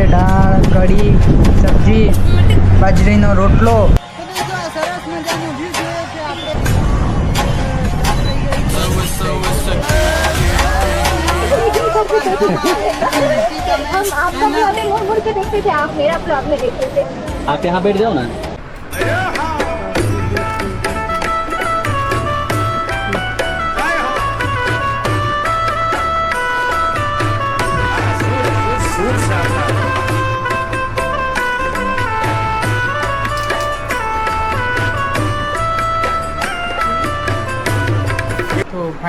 દાળ કઢી સબ્જી બાજરીનો રોટલો हम आपका ब्लॉग में मुड़ मुड़ के देखते थे आप मेरा ब्लॉग में देखते थे आप यहाँ बैठ जाओ ना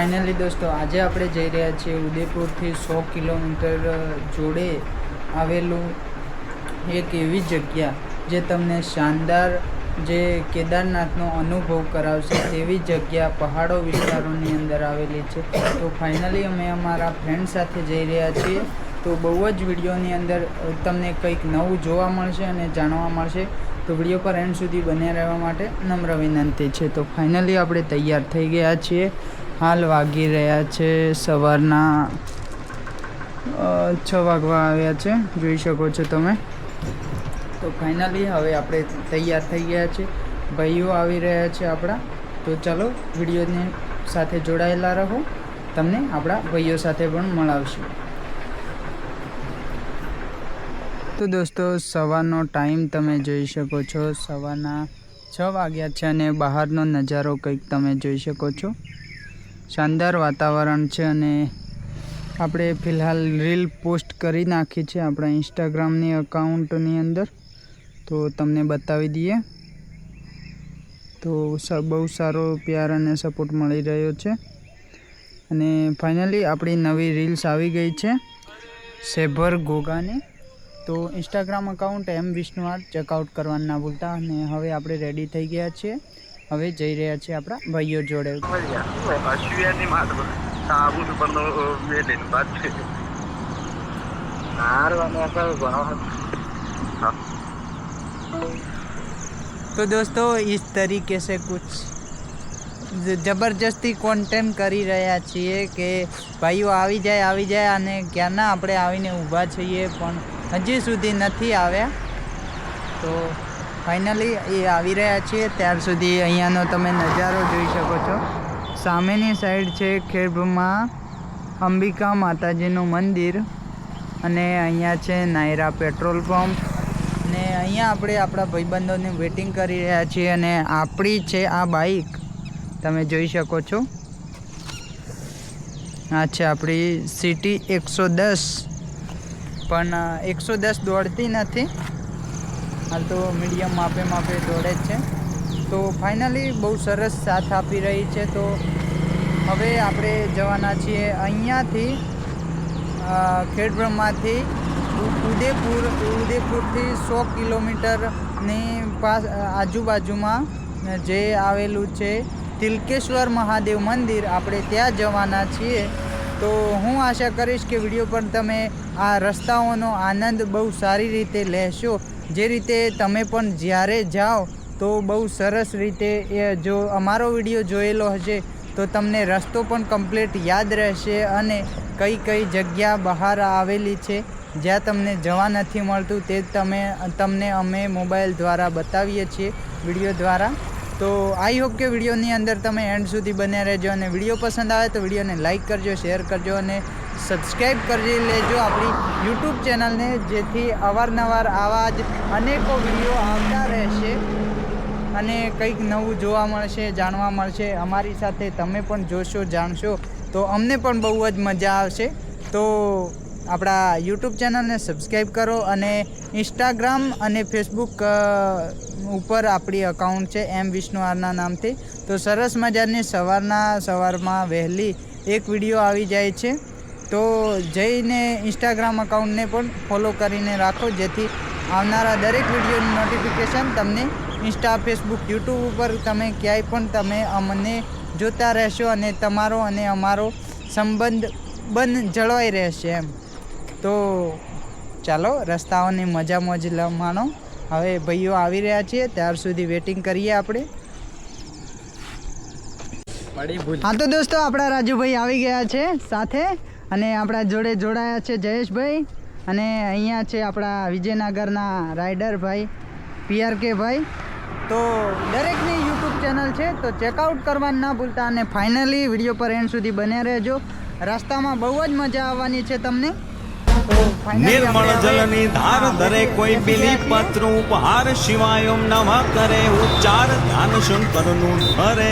ફાઇનલી દોસ્તો, આજે આપણે જઈ રહ્યા છીએ ઉદયપુરથી સો કિલોમીટર જોડે આવેલું એક એવી જગ્યા જે તમને શાનદાર જે કેદારનાથનો અનુભવ કરાવશે તેવી જગ્યા પહાડો વિસ્તારોની અંદર આવેલી છે. તો ફાઇનલી અમે અમારા ફ્રેન્ડ સાથે જઈ રહ્યા છીએ. તો બહુ જ વિડીયોની અંદર તમને કંઈક નવું જોવા મળશે અને જાણવા મળશે. તો વીડિયો પર એન્ડ સુધી બન્યા રહેવા માટે નમ્ર વિનંતી છે. તો ફાઇનલી આપણે તૈયાર થઈ ગયા છીએ. હાલ વાગી રહ્યા છે સવારના છ વાગવા આવ્યા છે. જોઈ શકો છો તમે. તો ફાઇનલી હવે આપણે તૈયાર થઈ ગયા છે. ભાઈઓ આવી રહ્યા છે આપણા. તો ચાલો વિડીયોની સાથે જોડાયેલા રહો. તમને આપણા ભાઈઓ સાથે પણ મળાવશું. તો દોસ્તો, સવારનો ટાઈમ તમે જોઈ શકો છો. સવારના છ વાગ્યા છે અને બહારનો નજારો કંઈક તમે જોઈ શકો છો. શાનદાર વાતાવરણ છે અને આપણે ફિલહાલ રીલ પોસ્ટ કરી નાખી છે આપણા ઇન્સ્ટાગ્રામની અકાઉન્ટની અંદર. તો તમને બતાવી દઈએ. તો બહુ સારો પ્યાર અને સપોર્ટ મળી રહ્યો છે. અને ફાઇનલી આપણી નવી રીલ્સ આવી ગઈ છે. સેભર ગોગાની. તો Instagram account M Vishnu art check out કરવાનું ના ભૂલતા અને હવે આપણે રેડી થઈ ગયા છીએ. હવે જઈ રહ્યા છે આપણા ભાઈઓ જોડે. તો દોસ્તો ઇસ તરીકે સે કુછ. જબરજસ્તી કોન્ટેન્ટ કરી રહ્યા છીએ કે ભાઈઓ આવી જાય આવી જાય અને ક્યાંના આપણે આવીને ઊભા છીએ પણ હજી સુધી નથી આવ્યા. તો ફાઇનલી એ આવી રહ્યા છીએ. ત્યાર સુધી અહીંયાનો તમે નજારો જોઈ શકો છો. સામેની સાઈડ છે ખેડમાં અંબિકા માતાજીનું મંદિર અને અહીંયા છે નાયરા પેટ્રોલ પંપ. અને અહીંયા આપણે આપણા ભાઈબંધોને વેટિંગ કરી રહ્યા છીએ અને આપણી છે આ બાઈક તમે જોઈ શકો છો. આ છે આપણી સિટી એકસો દસ. પણ એકસો દસ દોડતી નથી. હાલ તો મીડિયમ માપે માપે દોડે જ છે. તો ફાઇનલી બહુ સરસ સાથ આપી રહી છે. તો હવે આપણે જવાના છીએ અહીંયાથી ખેડબ્રહ્માથી ઉદયપુર ઉદયપુરથી સો કિલોમીટરની પાસ, આજુબાજુમાં જે આવેલું છે તિલકેશ્વર મહાદેવ મંદિર, આપણે ત્યાં જવાના છીએ. તો હું આશા કરીશ કે વીડિયો પર તમે આ રસ્તાઓનો આનંદ બહુ સારી રીતે લેશો. જે રીતે તમે પણ જ્યારે જાઓ તો બહુ સરસ રીતે એ જો અમારો વીડિયો જોયેલો હશે, તો તમને રસ્તો પણ કમ્પ્લીટ યાદ રહેશે અને કઈ કઈ જગ્યા બહાર આવેલી છે, જ્યાં તમને જવા નથી મળતું તે તમે, તમને અમે મોબાઈલ દ્વારા બતાવીએ છીએ, વીડિયો દ્વારા. તો આઈ હોપ કે વિડીયોની અંદર તમે એન્ડ સુધી બન્યા રહેજો અને વીડિયો પસંદ આવે તો વિડીયોને લાઇક કરજો, શેર કરજો અને સબસ્ક્રાઈબ કરી લેજો આપણી યુટ્યુબ ચેનલને, જેથી અવારનવાર આવા જ અનેકો વીડિયો આવતા રહેશે અને કંઈક નવું જોવા મળશે, જાણવા મળશે. અમારી સાથે તમે પણ જોશો, જાણશો. તો અમને પણ બહુ જ મજા આવશે. તો આપણા યુટ્યુબ ચેનલને સબસ્ક્રાઈબ કરો અને ઇન્સ્ટાગ્રામ અને ફેસબુક ઉપર આપણી અકાઉન્ટ છે, એમ વિષ્ણુઆરના નામથી. તો સરસ મજાની સવારના સવારમાં વહેલી એક વીડિયો આવી જાય છે. તો જઈને ઇન્સ્ટાગ્રામ અકાઉન્ટને પણ ફોલો કરીને રાખો જેથી આવનારા દરેક વિડીયોની નોટિફિકેશન તમને ઇન્સ્ટા ફેસબુક યુટ્યુબ ઉપર તમે ક્યાંય પણ તમે અમને જોતા રહેશો અને તમારો અને અમારો સંબંધ બંધ જળવાઈ રહેશે એમ. તો ચાલો રસ્તાઓની મજા મોજ માણો હવે ભાઈઓ આવી રહ્યા છીએ ત્યાર સુધી વેટિંગ કરીએ આપણે. હા તો દોસ્તો આપણા રાજુભાઈ આવી ગયા છે સાથે. અને આપણા જોડે જોડાયા છે જયેશભાઈ અને અહીંયા છે આપણા વિજયનગરના રાઇડર ભાઈ પીઆરકે ભાઈ. તો દરેકની યુટ્યુબ ચેનલ છે તો ચેકઆઉટ કરવાનું ના ભૂલતા અને ફાઇનલી વીડિયો પર એન્ડ સુધી બન્યા રહેજો. રસ્તામાં બહુ જ મજા આવવાની છે તમને. નિર્મળ જલની ધાર ધરે કોઈ બિલી પત્ર ઉપહાર શિવાય ઓમ કરે ઉચ્ચાર ધ્યાન શંકરનું ધરે.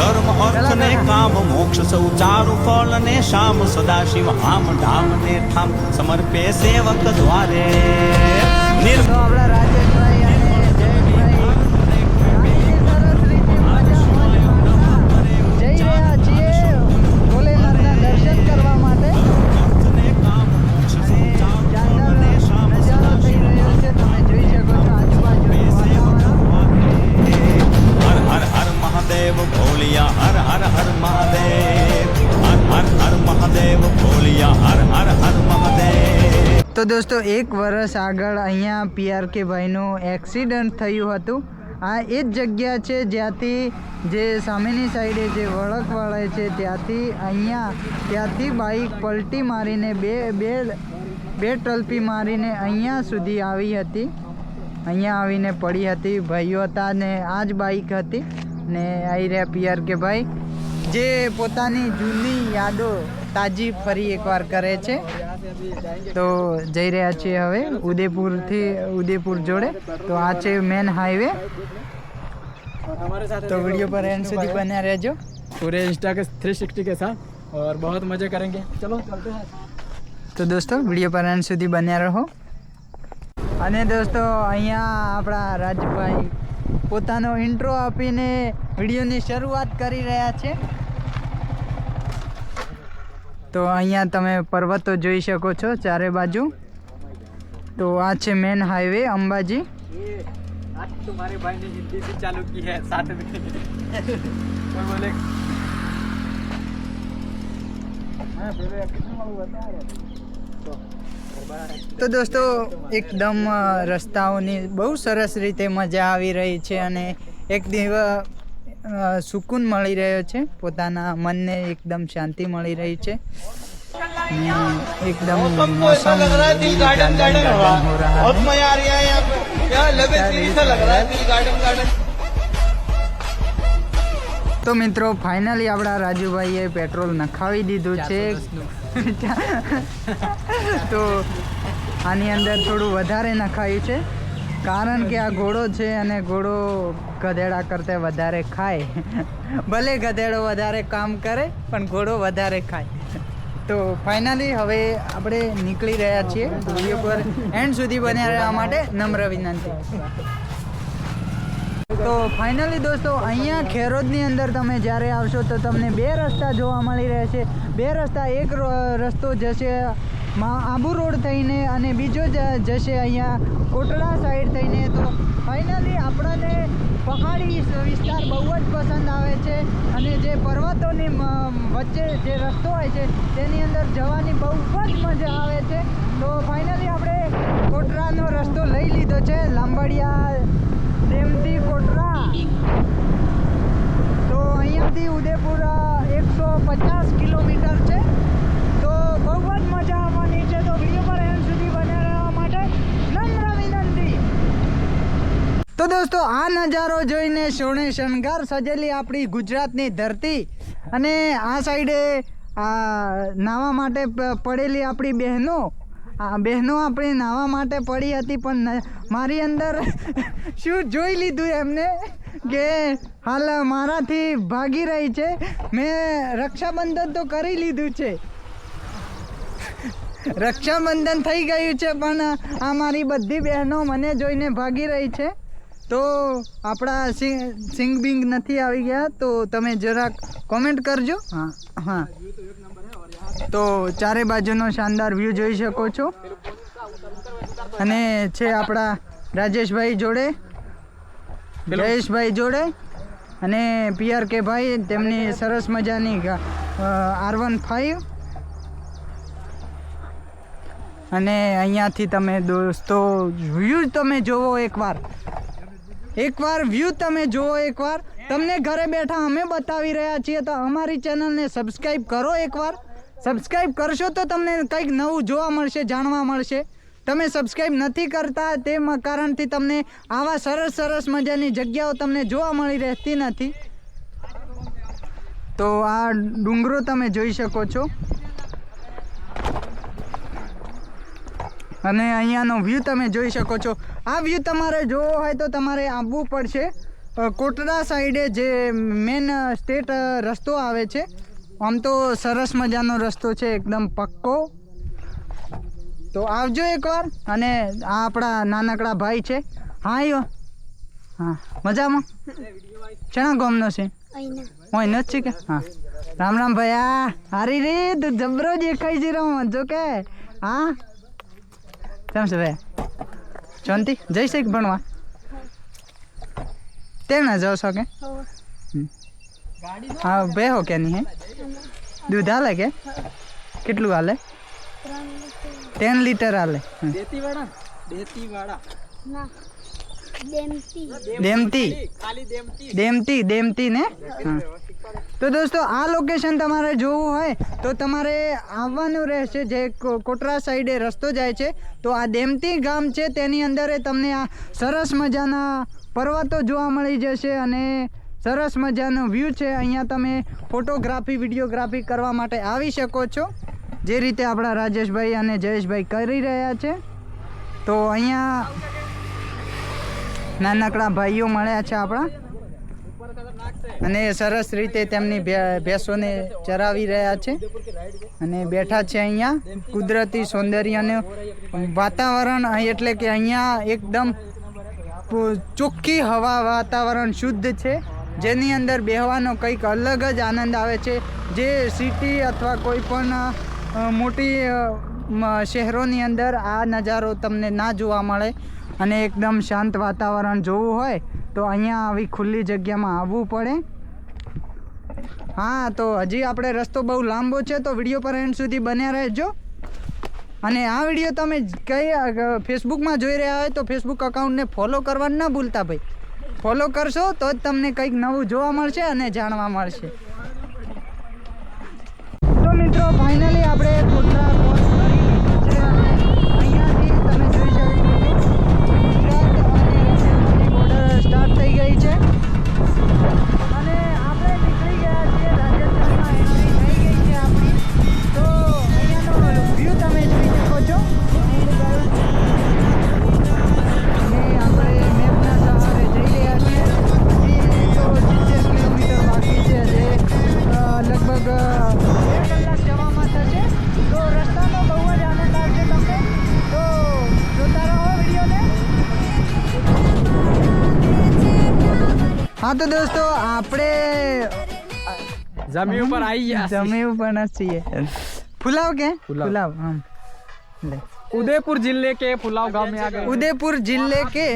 ધર્મ અર્થ ને કામ મોક્ષ સૌ ચારુ ફળ ને શામ સદાશિવ આમ ધામ ને ઠામ સમર્પે સેવક દ્વારે નિર્મળ દોસ્તો, એક વર્ષ આગળ અહીંયા પીઆરકે ભાઈનું એક્સિડન્ટ થયું હતું. આ એ જ જગ્યા છે જ્યાંથી જે સામેની સાઈડે જે વળક વળે છે, ત્યાંથી અહીંયા, ત્યાંથી બાઈક પલટી મારીને બે બે બે ટલપી મારીને અહીંયા સુધી આવી હતી. અહીંયા આવીને પડી હતી, ભાઈઓ હતા ને આ જ બાઈક હતી ને આવી રહ્યા પીઆરકે ભાઈ. જે પોતાની જૂની યાદો તાજી ફરી એકવાર કરે છે. તો જઈ રહ્યા છીએ હવે ઉદયપુરથી ઉદયપુર જોડે તો આ છે મેન હાઈવે તો વિડીયો પર એન્ડ સુધી બન્યા રહેજો पूरे इंस्टा के 360 के साथ और बहुत मजे करेंगे चलो चलते हैं તો દોસ્તો વિડીયો પર એન્ડ સુધી બન્યા રહો અને દોસ્તો અહીંયા આપણા રાજભાઈ પોતાનો ઇન્ટ્રો આપીને વિડીયોની શરૂઆત કરી રહ્યા છે તો અહીંયા તમે પર્વતો જોઈ શકો છો ચારે બાજુ તો આ છે મેન હાઈવે અંબાજી आज तुम्हारे भाई ने हिंदी भी चालू की है साथ में और बोले हाँ, पहले कितना वालों बता रहे तो તો દોસ્તો એકદમ અ, રસ્તાઓની બહુ સરસ રીતે મજા આવી રહી છે અને એક દિવસ સુકૂન મળી રહ્યો છે. પોતાના મનને એકદમ શાંતિ મળી રહી છે. એકદમ मौसम તો મિત્રો ફાઇનલી આપણા રાજુભાઈએ પેટ્રોલ નખાવી દીધું છે. તો આની અંદર થોડું વધારે નખાયું છે. કારણ કે આ ઘોડો છે અને ઘોડો ગધેડા કરતા વધારે ખાય. ભલે ગધેડો વધારે કામ કરે, પણ ઘોડો વધારે ખાય. તો ફાઇનલી હવે આપણે નીકળી રહ્યા છીએ વીડિયો પર. એન્ડ સુધી બન્યા રહેવા માટે નમ્ર વિનંતી. તો ફાઇનલી દોસ્તો, અહીંયા ખેરોદની અંદર તમે જ્યારે આવશો તો તમને બે રસ્તા જોવા મળી રહેશે બે રસ્તા, એક રસ્તો જશે મા- આબુ રોડ થઈને અને બીજો જશે અહીંયા કોટડા સાઈડ થઈને તો ફાઇનલી આપણને પહાડી વિસ્તાર બહુ જ પસંદ આવે છે અને જે પર્વતોની વચ્ચે જે રસ્તો હોય છે તેની અંદર જવાની બહુ જ મજા આવે છે. તો ફાઇનલી આપણે કોટડાનો રસ્તો લઈ લીધો છે, લાંબડિયા ડેમથી કોટરા. તો અહીંયાથી ઉદયપુર એકસો પચાસ કિલોમીટર છે તો બહુ જ મજા આવવાની છે તો વીડિયો પર એન્ડ સુધી બન્યા રહેવા માટે નમ્ર વિનંતી તો દોસ્તો, આ નજારો જોઈને સોણે શણગાર સજેલી આપણી ગુજરાતની ધરતી. અને આ સાઈડે, આ નાહવા માટે પડેલી આપણી બહેનો. આ બહેનો આપણે નાહવા માટે પડી હતી, પણ મારી અંદર શું જોઈ લીધું એમને કે હાલ મારાથી ભાગી રહી છે. મેં રક્ષાબંધન તો કરી લીધું છે. રક્ષાબંધન થઈ ગયું છે, પણ આ મારી બધી બહેનો મને જોઈને ભાગી રહી છે. તો આપણા સિંગ બિંગ નથી આવી ગયા તો તમે જરાક કોમેન્ટ કરજો. હા. હા. તો ચારે બાજુનો શાનદાર વ્યૂ જોઈ શકો છો. અને છે આપણા રાજેશભાઈ જોડે. જયેશભાઈ જોડે. અને પીઆર કે ભાઈ તેમની સરસ મજાની આર વન ફાઈવ અને અહીંયાથી તમે દોસ્તો વ્યૂ તમે જોવો એકવાર. એકવાર વ્યૂ તમે જુઓ એકવાર. તમને ઘરે બેઠા અમે બતાવી રહ્યા છીએ, તો અમારી ચેનલને સબસ્ક્રાઈબ કરો એકવાર. સબસ્ક્રાઈબ કરશો તો તમને કંઈક નવું જોવા મળશે, જાણવા મળશે. તમે સબસ્ક્રાઈબ નથી કરતા તે કારણથી તમને આવા સરસ સરસ મજાની જગ્યાઓ તમને જોવા મળી રહેતી નથી. તો આ ડુંગરો તમે જોઈ શકો છો. અને અહીંયાનો વ્યૂ તમે જોઈ શકો છો. આ વ્યૂ તમારે જોવો હોય તો તમારે આવવું પડશે. કોટડા સાઈડે જે મેન સ્ટેટ રસ્તો આવે છે આમ તો સરસ મજાનો રસ્તો છે એકદમ પક્કો. તો આવજો એકવાર અને આ આપણા નાનકડા ભાઈ છે. હા આવ્યો હા મજામાં? ચણા ગોમનો છે. હું એનો જ છે કે? હા. રામ રામ ભાઈ આ હારી રે તું જબરો દેખાય છે રમ જો કે. હા? કેમ છે ભાઈ શાંતિ. જઈશ એક ભણવા. તેમ ના જાઓ છો કે? હા બે હો કે નહીં હે? દૂધ હાલે કે? કેટલું હાલે ટેન લીટર હાલે ડેમતી ડેમતી ડેમતી દેતી વાળા ના દેમતી. દેમતી. ખાલી દેમતી. દેમતી દેમતી ને? હા. તો દોસ્તો, આ લોકેશન તમારે જોવું હોય તો તમારે આવવાનું રહેશે જે કોટરા સાઈડે રસ્તો જાય છે. તો આ દેમતી ગામ છે, તેની અંદર તમને આ સરસ મજાના પર્વતો જોવા મળી જશે અને સરસ મજાનો વ્યૂ છે. અહીંયા તમે ફોટોગ્રાફી વિડીયોગ્રાફી કરવા માટે આવી શકો છો. જે રીતે આપણા રાજેશભાઈ અને જયેશભાઈ કરી રહ્યા છે. તો અહીંયા નાનકડા ભાઈઓ મળ્યા છે આપણા. અને સરસ રીતે તેમની ભેંસોને ચરાવી રહ્યા છે અને બેઠા છે અહીંયા કુદરતી સૌંદર્યનું વાતાવરણ એટલે કે અહીંયા એકદમ ચોખ્ખી હવા વાતાવરણ શુદ્ધ છે. જેની અંદર બેહવાનો કંઈક અલગ જ આનંદ આવે છે. જે સિટી અથવા કોઈ પણ મોટી શહેરોની અંદર આ નજારો તમને ના જોવા મળે અને એકદમ શાંત વાતાવરણ જોવું હોય તો અહીંયા આવી ખુલ્લી જગ્યામાં આવવું પડે. હા, તો હજી આપણે રસ્તો બહુ લાંબો છે, તો વીડિયો પર એન્ડ સુધી બન્યા રહેજો. અને આ વીડિયો તમે કઈ ફેસબુકમાં જોઈ રહ્યા હોય તો ફેસબુક અકાઉન્ટને ફોલો કરવાનું ના ભૂલતા ભાઈ. ફોલો કરશો તો જ તમને કંઈક નવું જોવા મળશે અને જાણવા મળશે. તો મિત્રો, ફાઇનલી આપણે કોટડા હા તો દોસ્તો આપણે જમી ઉપર આવી ગયા જમી ઉપર છીએ. ફુલાવ કે? ફુલાવ. હમ. ઉદયપુર જિલ્લે કે ફુલાવ ગામ ઉદયપુર જિલ્લે કે?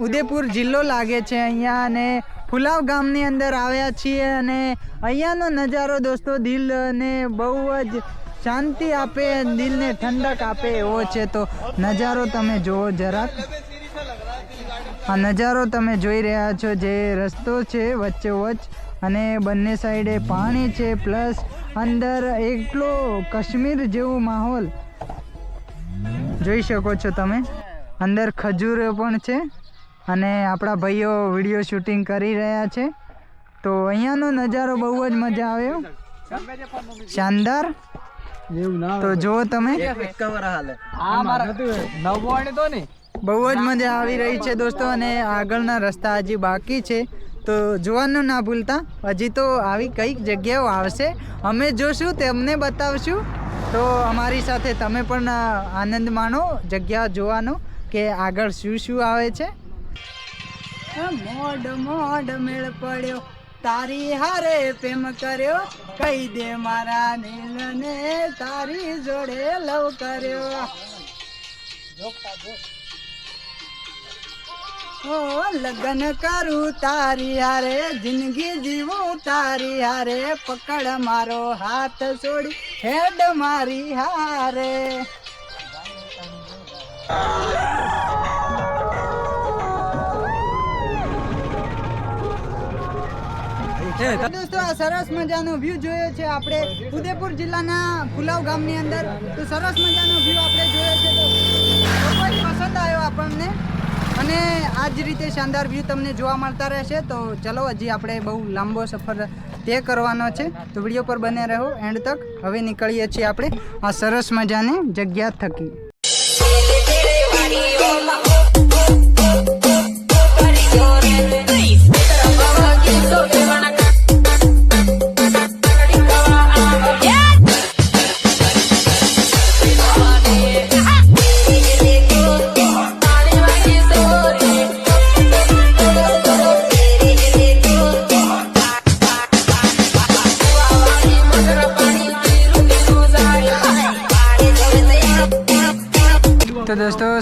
ઉદયપુર જિલ્લો લાગે છે અહીંયા અને ફુલાવ ગામની અંદર આવ્યા છીએ અને અહીંયાનો નજારો દોસ્તો દિલ દિલને બહુ જ શાંતિ આપે દિલને ઠંડક આપે એવો છે તો નજારો તમે જુઓ જરાક. આ નજારો તમે જોઈ રહ્યા છો જે રસ્તો છે વચ્ચે વચ્ચ અને બંને સાઈડે પાણી છે પ્લસ અંદર એટલો કાશ્મીર જેવો માહોલ. જોઈ શકો છો તમે? અંદર ખજૂરો પણ છે અને આપણા ભાઈઓ વીડિયો શૂટિંગ કરી રહ્યા છે. તો અહીંયાનો નજારો બહુ જ મજા આવ્યો શાનદાર. તો જુઓ તમે. મારા તો ને. બહુ જ મજા આવી રહી છે દોસ્તો અને આગળના રસ્તા હજી બાકી છે. તો જોવાનું ના ભૂલતા હજી તો આવી કંઈક જગ્યાઓ આવશે. અમે જોશું તેમને બતાવશું. તો અમારી સાથે તમે પણ આનંદ માણો જગ્યા જોવાનો કે આગળ શું શું આવે છે. મોડ મોડ મેળ પડ્યો. તારી હારે પ્રેમ કર્યો. કહી દે મારા નીલને તારી જોડે લવ કર્યો. ઓ લગન કરું તારી હારે જિંદગી જીવું તારી હારે પકડ મારો હાથ છોડી હેડ મારી હારે. દોસ્તો આ સરસ મજાનો વ્યૂ જોયો છે આપણે ઉદયપુર જિલ્લાના ફુલાવ ગામની અંદર. તો સરસ મજાનો વ્યૂ આપણે જોયો છે તો પસંદ આવ્યો આપણને. અને આ જ રીતે શાનદાર વ્યૂ તમને જોવા મળતા રહેશે તો ચલો હજી આપણે બહુ લાંબો સફર તે કરવાનો છે તો વીડિયો પર બને રહો એન્ડ તક હવે નીકળીએ છીએ આપણે આ સરસ મજાની જગ્યા થકી તો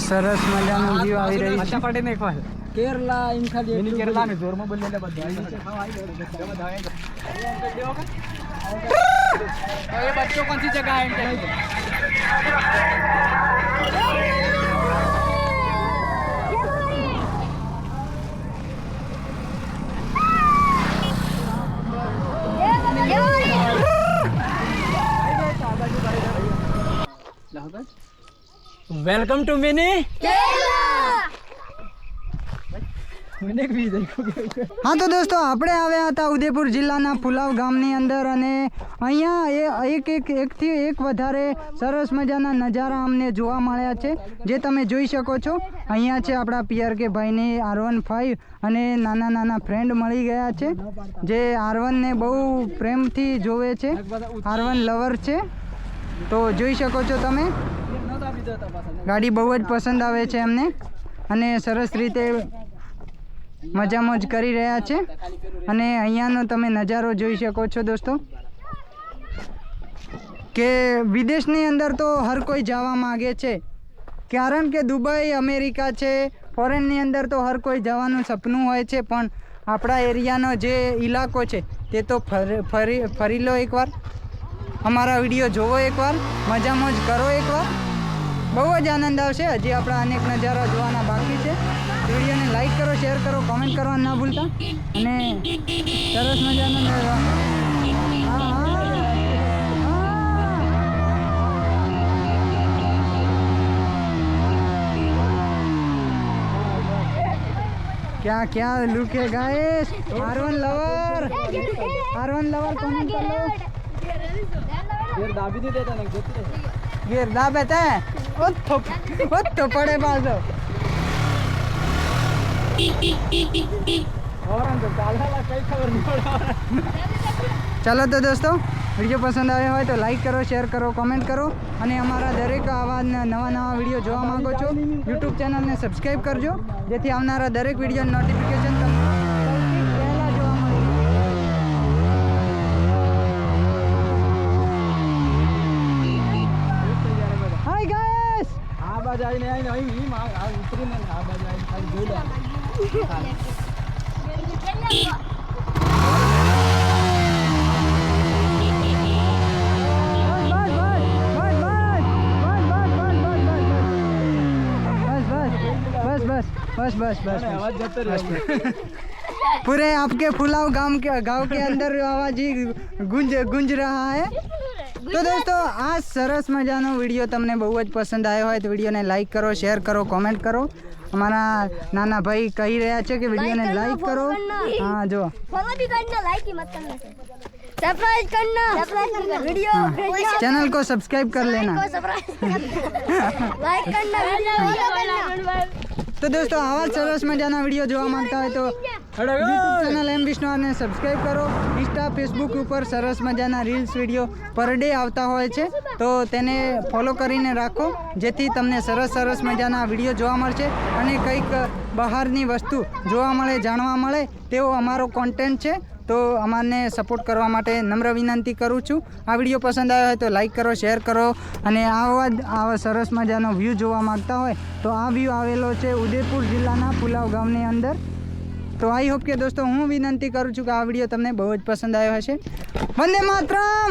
સરસ મજાનું વ્યૂ આવી રહ્યું છે. પાટીને એકવાર કેરલા એમ ખાલી મિની કેરલા ને જોરમાં બોલેલા બધા તો એ બચ્ચો કોણ સી જગહ હે લાહગત વેલકમ ટુ મિની હા તો દોસ્તો આપણે આવ્યા હતા ઉદયપુર જિલ્લાના પુલાવ ગામની અંદર અને અહીંયા એ એક એક એકથી એક વધારે સરસ મજાના નજારા અમને જોવા મળ્યા છે જે તમે જોઈ શકો છો. અહીંયા છે આપણા પીઆર કે ભાઈને આર વન ફાઈવ અને નાના નાના ફ્રેન્ડ મળી ગયા છે જે આર વનને બહુ પ્રેમથી જોવે છે. આર વન લવર છે. તો જોઈ શકો છો તમે. ગાડી બહુ જ પસંદ આવે છે એમને અને સરસ રીતે મજા મોજ કરી રહ્યા છે. અને અહીંયાનો તમે નજારો જોઈ શકો છો દોસ્તો. કે વિદેશની અંદર તો હર કોઈ જવા માગે છે. કારણ કે દુબઈ, અમેરિકા છે, ફોરેનની અંદર તો હર કોઈ જવાનું સપનું હોય છે, પણ આપણા એરિયાનો જે ઇલાકો છે, તે તો ફરી ફરી લો એકવાર. અમારા વીડિયો જોવો એકવાર મજા મોજ કરો એકવાર. બહુ જ આનંદ આવશે હજી આપણા અનેક નજારા જોવાના બાકી છે વિડીયોને લાઈક કરો શેર કરો કોમેન્ટ કરવા ના ભૂલતા અને સરસ મજાનો નજારો. હા, હા. હા. क्या क्या लुक है guys R one lover R one lover comment कर लो फिर दाबी नहीं देता ना ગીર દાબે ઓથો પડે પાછો. ચાલો તો દોસ્તો વીડિયો પસંદ આવ્યો હોય તો લાઈક કરો શેર કરો કોમેન્ટ કરો અને અમારા દરેક આવા નવા નવા વીડિયો જોવા માંગો છો યુટ્યુબ ચેનલને સબસ્ક્રાઈબ કરજો જેથી આવનારા દરેક વીડિયો નોટિફિકેશન ગાઈસ આ બાજુ આવીને આવીને અહીં અહીં આ આ ઉતરીને આ બાજુ આવીને ખાલી જોઈ લે बस बस बस बस बस बस અવાજ જતો રહ્યો पूरे आपके फुलाव गांव के गांव के अंदर आवाज ही ગુંજ ગુંજ रहा है તો દોસ્તો આ સરસ મજાનો વિડીયો તમને બહુ જ પસંદ આવ્યો હોય તો વિડીયોને લાઈક કરો શેર કરો કોમેન્ટ કરો અમારા નાના ભાઈ કહી રહ્યા છે કે વિડીયોને લાઈક કરો હા જો फॉलो भी करना लाइक ही मत करना सरप्राइज करना सरप्राइज करना वीडियो भेजना चैनल को सब्सक्राइब कर लेना लाइक करना वीडियो फॉलो करना તો દોસ્તો આવા જ સરસ મજાના વિડીયો જોવા માંગતા હોય તો યુટ્યુબ ચેનલ એમ વિષ્ણુને સબસ્ક્રાઈબ કરો. ઇન્સ્ટા ફેસબુક ઉપર સરસ મજાના રીલ્સ વીડિયો પર ડે આવતા હોય છે. તો તેને ફોલો કરીને રાખો, જેથી તમને સરસ સરસ મજાના વીડિયો જોવા મળશે અને કંઈક બહારની વસ્તુ જોવા મળે, જાણવા મળે, તેવો અમારો કોન્ટેન્ટ છે. તો અમારને સપોર્ટ કરવા માટે નમ્ર વિનંતી કરું છું. આ વીડિયો પસંદ આવ્યો હોય તો લાઈક કરો શેર કરો અને આવા જ, આવા સરસ મજાનો વ્યૂ જોવા માંગતા હોય તો આ વ્યૂ આવેલો છે ઉદયપુર જિલ્લાના પુલાવ ગામની અંદર. તો આઈ હોપ કે દોસ્તો હું વિનંતી કરું છું કે આ વીડિયો તમને બહુ જ પસંદ આવ્યો હશે. વંદે માતરમ!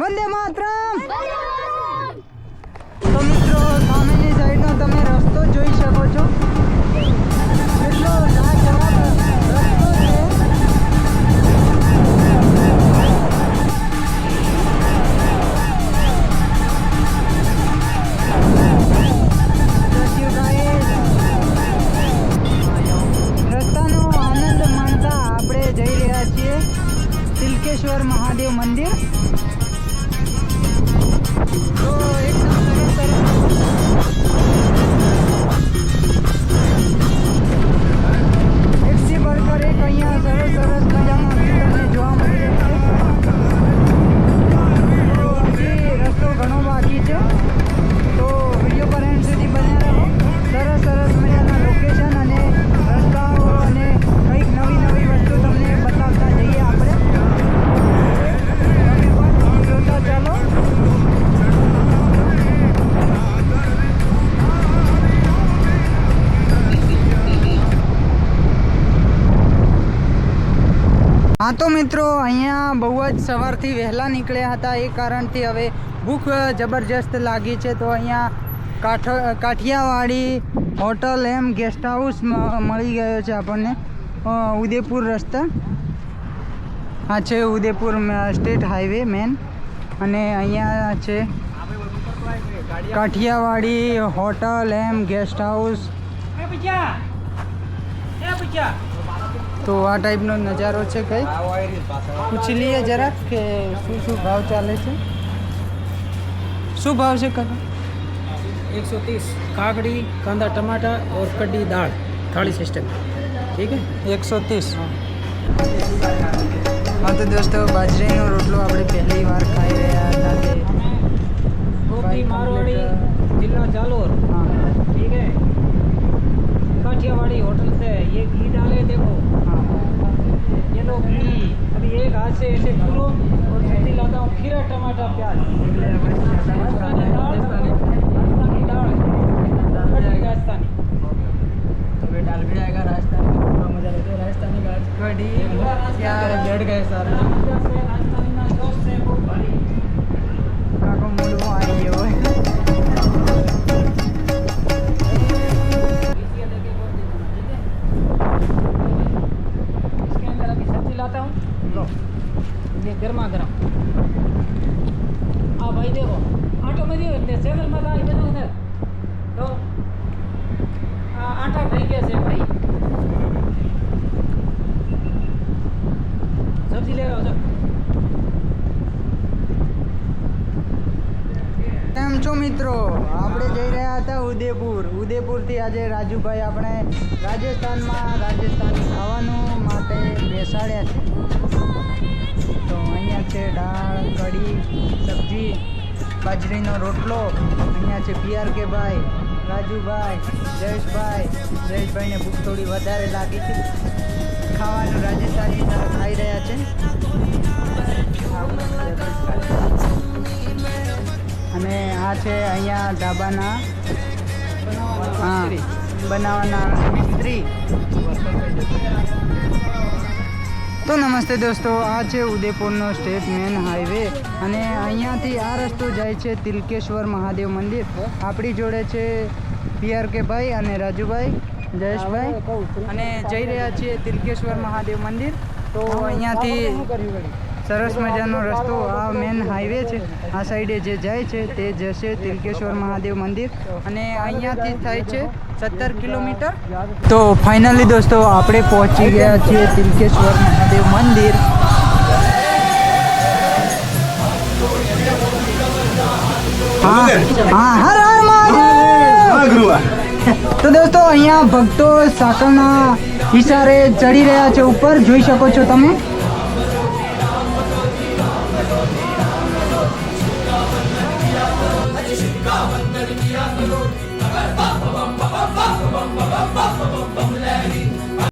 વંદે માતરમ! બહુ જ સવારથી વહેલા નીકળ્યા હતા. એ કારણથી હવે ભૂખ જબરજસ્ત લાગી છે. તો અહીંયા કાઠ, કાઠિયાવાડી હોટલ એમ ગેસ્ટ હાઉસ મળી ગયો છે આપણને. ઉદયપુર રસ્તા. આ છે ઉદયપુર સ્ટેટ હાઈવે મેન. અને અહીંયા છે કાઠિયાવાડી હોટલ એમ ગેસ્ટ હાઉસ તો આ ટાઈપનો નજારો છે કઈ પૂછી લઈએ જરાક કે શું શું ભાવ ચાલે છે શું ભાવ છે કાકા एक सौ तीस काकड़ी कांदा टमाटर और कड्डी दाल थाली सिस्टम ठीक है એકસો ત્રીસ હા તો દોસ્તો બાજરીનો રોટલો આપણે પહેલી વાર ખાઈ રહ્યા હતા તે गोपी मारवाड़ी जिला जालोर હા ठीक है काठियावाड़ी होटल से ये घी डाले देखो। ये लो घी। अभी एक हाथ से ऐसे खुलो और सब्ज़ी लाता हूँ खीरा टमाटर प्याज। राजस्थानी राजस्थानी तो डाल भी आएगा राजस्थानी हाँ, मज़ा लेते राजस्थानी कड़ी जड़ गए રાજસ્થાનમાં રાજસ્થાન ખાવાનું માટે બેસાડ્યા છે. તો અહીંયા છે દાળ, કઢી, સબ્જી, બાજરીનો રોટલો. અહીંયા છે પીઆર કે ભાઈ, રાજુભાઈ, જયેશભાઈ. જયેશભાઈને ભૂખ થોડી વધારે લાગી છે. ખાવાનું રાજસ્થાની ખાઈ રહ્યા છે. અને આ છે અહીંયા ઢાબાના હા. બનાવવાના મિસ્ત્રી. તો નમસ્તે દોસ્તો આ છે ઉદયપુરનો સ્ટેટ મેન હાઈવે અને અહીંયાથી આ રસ્તો જાય છે તિલકેશ્વર મહાદેવ મંદિર. આપણી જોડે છે પીઆર કે ભાઈ અને રાજુભાઈ જયેશભાઈ. અને જઈ રહ્યા છીએ તિલકેશ્વર મહાદેવ મંદિર. તો અહીંયાથી સરસ મજાનો રસ્તો આ મેન હાઈવે છે. આ સાઈડે જે જાય છે તે જશે તિલકેશ્વર મહાદેવ મંદિર અને અહીંયાથી થાય છે સત્તર કિલોમીટર. તો ફાઇનલી દોસ્તો આપણે પહોંચી ગયા છીએ તિલકેશ્વર મહાદેવ મંદિર. હા હા તો દોસ્તો અહીંયા ભક્તો સાકરના ઇશારે ચડી રહ્યા છે. ઉપર જોઈ શકો છો તમે?